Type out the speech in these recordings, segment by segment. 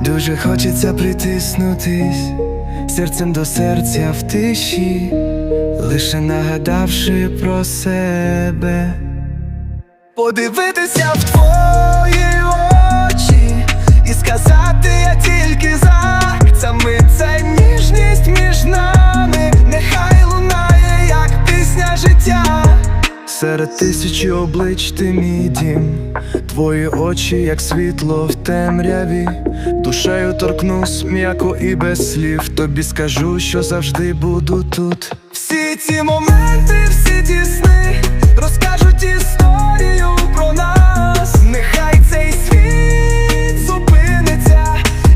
Дуже хочеться притиснутись серцем до серця в тиші, лише нагадавши про себе, подивитися в твої очі Серед тисячі облич ти мій дім, твої очі, як світло в темряві, душею торкнусь м'яко і без слів. Тобі скажу, що завжди буду тут. Всі ці моменти, всі ті сни розкажуть історію про нас. Нехай цей світ зупиниться,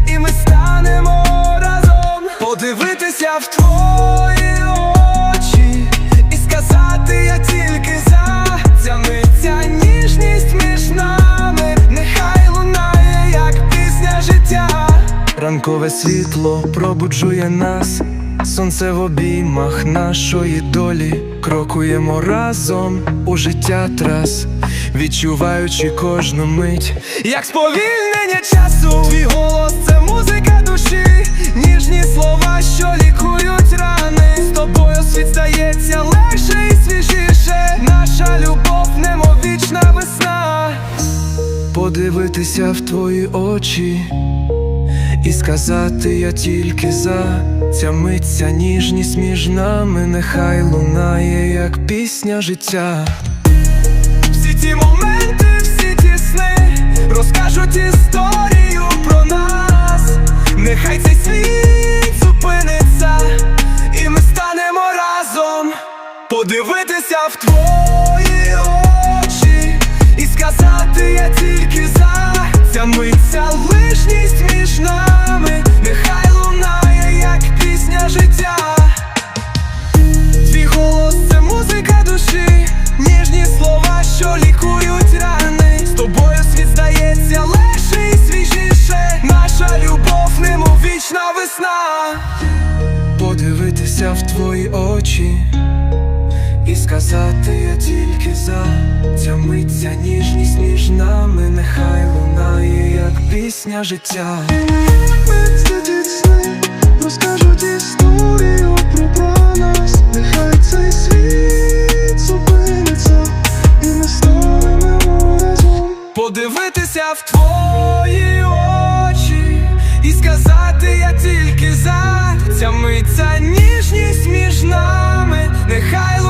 і ми станемо разом. Подивитися в твої Ранкове світло пробуджує нас, сонце в обіймах нашої долі. Крокуємо разом у життя трас, відчуваючи кожну мить, як сповільнення часу. Твій голос це музика душі, ніжні слова, що лікують рани. З тобою світ здається легше і свіжіше. Наша любов, немовічна весна. Подивитися в твої очі і сказати я тільки за ця мить, ця ніжність між нами, нехай лунає, як пісня життя. Всі ті моменти, всі ті сни розкажуть історію про нас. Нехай цей світ зупиниться, і ми станемо разом. Подивитися в твої очі і сказати я тільки за ця мить, ця лишність між нами, Подивитися в твої очі і сказати я тільки за ця мить, ніжність між нами, нехай лунає, як пісня життя. Розкажуть історію про, нас, нехай цей світ зупиниться, і ми станемо разом. Подивитися в твої очі і сказати я тільки за ця мить, ця ніжність між